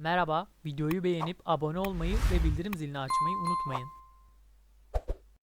Merhaba, videoyu beğenip abone olmayı ve bildirim zilini açmayı unutmayın.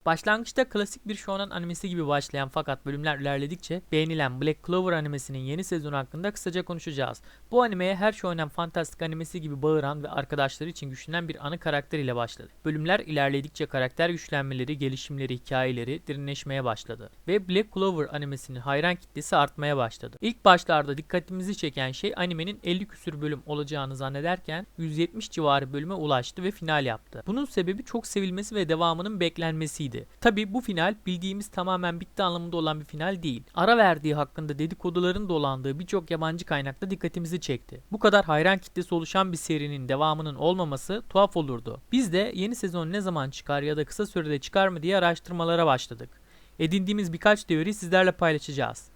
Başlangıçta klasik bir shonen animesi gibi başlayan fakat bölümler ilerledikçe beğenilen Black Clover animesinin yeni sezonu hakkında kısaca konuşacağız. Bu animeye her shonen fantastik animesi gibi bağıran ve arkadaşları için güçlenen bir ana karakter ile başladı. Bölümler ilerledikçe karakter güçlenmeleri, gelişimleri, hikayeleri derinleşmeye başladı. Ve Black Clover animesinin hayran kitlesi artmaya başladı. İlk başlarda dikkatimizi çeken şey animenin 50 küsür bölüm olacağını zannederken 170 civarı bölüme ulaştı ve final yaptı. Bunun sebebi çok sevilmesi ve devamının beklenmesiydi. Tabi bu final bildiğimiz tamamen bitti anlamında olan bir final değil. Ara verdiği hakkında dedikoduların dolandığı birçok yabancı kaynakta dikkatimizi çekti. Bu kadar hayran kitlesi oluşan bir serinin devamının olmaması tuhaf olurdu. Biz de yeni sezon ne zaman çıkar ya da kısa sürede çıkar mı diye araştırmalara başladık. Edindiğimiz birkaç teori sizlerle paylaşacağız.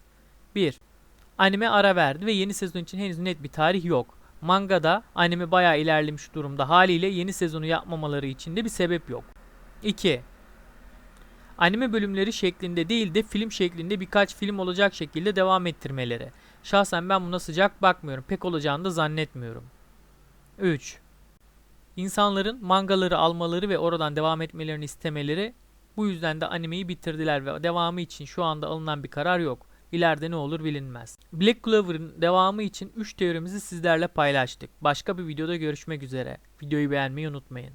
1. Anime ara verdi ve yeni sezon için henüz net bir tarih yok. Mangada anime bayağı ilerlemiş durumda haliyle yeni sezonu yapmamaları için de bir sebep yok. 2. Anime bölümleri şeklinde değil de film şeklinde birkaç film olacak şekilde devam ettirmeleri. Şahsen ben buna sıcak bakmıyorum. Pek olacağını da zannetmiyorum. 3. İnsanların mangaları almaları ve oradan devam etmelerini istemeleri bu yüzden de animeyi bitirdiler ve devamı için şu anda alınan bir karar yok. İleride ne olur bilinmez. Black Clover'ın devamı için 3 teorimizi sizlerle paylaştık. Başka bir videoda görüşmek üzere. Videoyu beğenmeyi unutmayın.